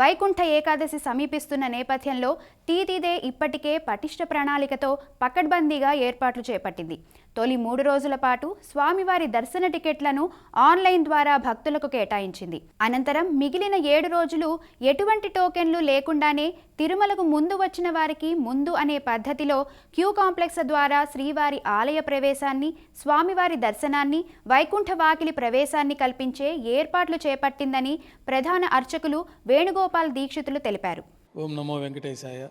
వైకుంఠ ఏకాదశి సమీపిస్తున్న నేపథ్యంలో తీతిదే ఇప్పటికే పటిష్ట ప్రణాళికతో పకడ్బందీగా ఏర్పాట్లు చేపట్టింది. తొలి మూడు రోజుల పాటు స్వామివారి దర్శన టికెట్లను ఆన్లైన్ ద్వారా భక్తులకు కేటాయించింది. అనంతరం మిగిలిన ఏడు రోజులు ఎటువంటి టోకెన్లు లేకుండానే తిరుమలకు ముందు వచ్చిన వారికి ముందు అనే పద్ధతిలో క్యూ కాంప్లెక్స్ ద్వారా శ్రీవారి ఆలయ ప్రవేశాన్ని స్వామివారి దర్శనాన్ని వైకుంఠ వాకిలి ప్రవేశాన్ని కల్పించే ఏర్పాట్లు చేపట్టిందని ప్రధాన అర్చకులు వేణుగోపాల్ దీక్షితులు తెలిపారు. ఓం నమో వెంకటేశాయ.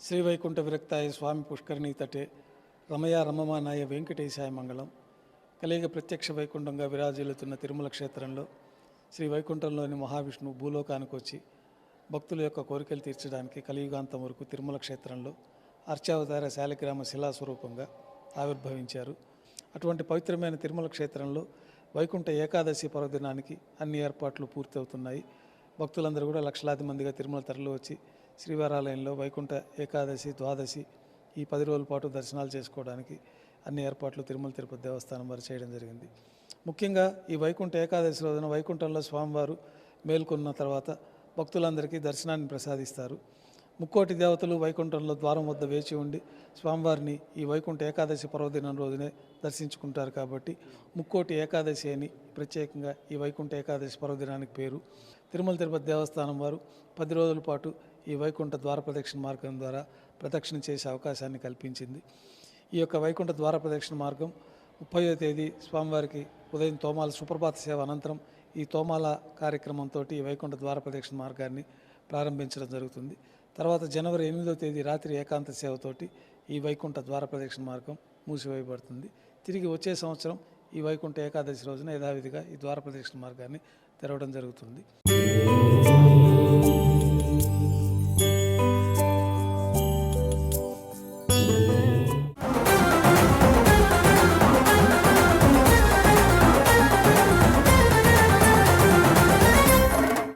శ్రీ వైకుంఠ విరక్తాయ స్వామి పుష్కరిణి తటే. రమయ రమమానాయ వెంకటేశాయ మంగళం. కలియుగ ప్రత్యక్ష వైకుంఠంగా విరాజిల్లుతున్న తిరుమల క్షేత్రంలో శ్రీ వైకుంఠంలోని మహావిష్ణువు భూలోకానికి వచ్చి భక్తుల యొక్క కోరికలు తీర్చడానికి కలియుగాంతం వరకు తిరుమల క్షేత్రంలో అర్చావతార శాలిగ్రామ శిలాస్వరూపంగా ఆవిర్భవించారు. అటువంటి పవిత్రమైన తిరుమల క్షేత్రంలో వైకుంఠ ఏకాదశి పర్వదినానికి అన్ని ఏర్పాట్లు పూర్తవుతున్నాయి. భక్తులందరూ కూడా లక్షలాది మందిగా తిరుమల తరలి వచ్చి శ్రీవారాలయంలో వైకుంఠ ఏకాదశి ద్వాదశి ఈ పది రోజుల పాటు దర్శనాలు చేసుకోవడానికి అన్ని ఏర్పాట్లు తిరుమల తిరుపతి దేవస్థానం వారు చేయడం జరిగింది. ముఖ్యంగా ఈ వైకుంఠ ఏకాదశి రోజున వైకుంఠంలో స్వామివారు మేల్కొన్న తర్వాత భక్తులందరికీ దర్శనాన్ని ప్రసాదిస్తారు. ముక్కోటి దేవతలు వైకుంఠంలో ద్వారం వద్ద వేచి ఉండి స్వామివారిని ఈ వైకుంఠ ఏకాదశి పర్వదినం రోజునే దర్శించుకుంటారు కాబట్టి ముక్కోటి ఏకాదశి అని ప్రత్యేకంగా ఈ వైకుంఠ ఏకాదశి పర్వదినానికి పేరు. తిరుమల తిరుపతి దేవస్థానం వారు పది రోజుల పాటు ఈ వైకుంఠ ద్వార ప్రదక్షిణ మార్గం ద్వారా ప్రదక్షిణ చేసే అవకాశాన్ని కల్పించింది. ఈ యొక్క వైకుంఠ ద్వార ప్రదక్షిణ మార్గం ముప్పయో తేదీ స్వామివారికి ఉదయం తోమాల సుప్రభాత సేవ అనంతరం ఈ తోమాల కార్యక్రమంతో ఈ వైకుంఠ ద్వార ప్రదక్షిణ మార్గాన్ని ప్రారంభించడం జరుగుతుంది. తర్వాత జనవరి ఎనిమిదవ తేదీ రాత్రి ఏకాంత సేవతోటి ఈ వైకుంఠ ద్వార ప్రదక్షిణ మార్గం మూసివేయబడుతుంది. తిరిగి వచ్చే సంవత్సరం ఈ వైకుంఠ ఏకాదశి రోజున యథావిధిగా ఈ ద్వార ప్రదక్షిణ మార్గాన్ని తెరవడం జరుగుతుంది.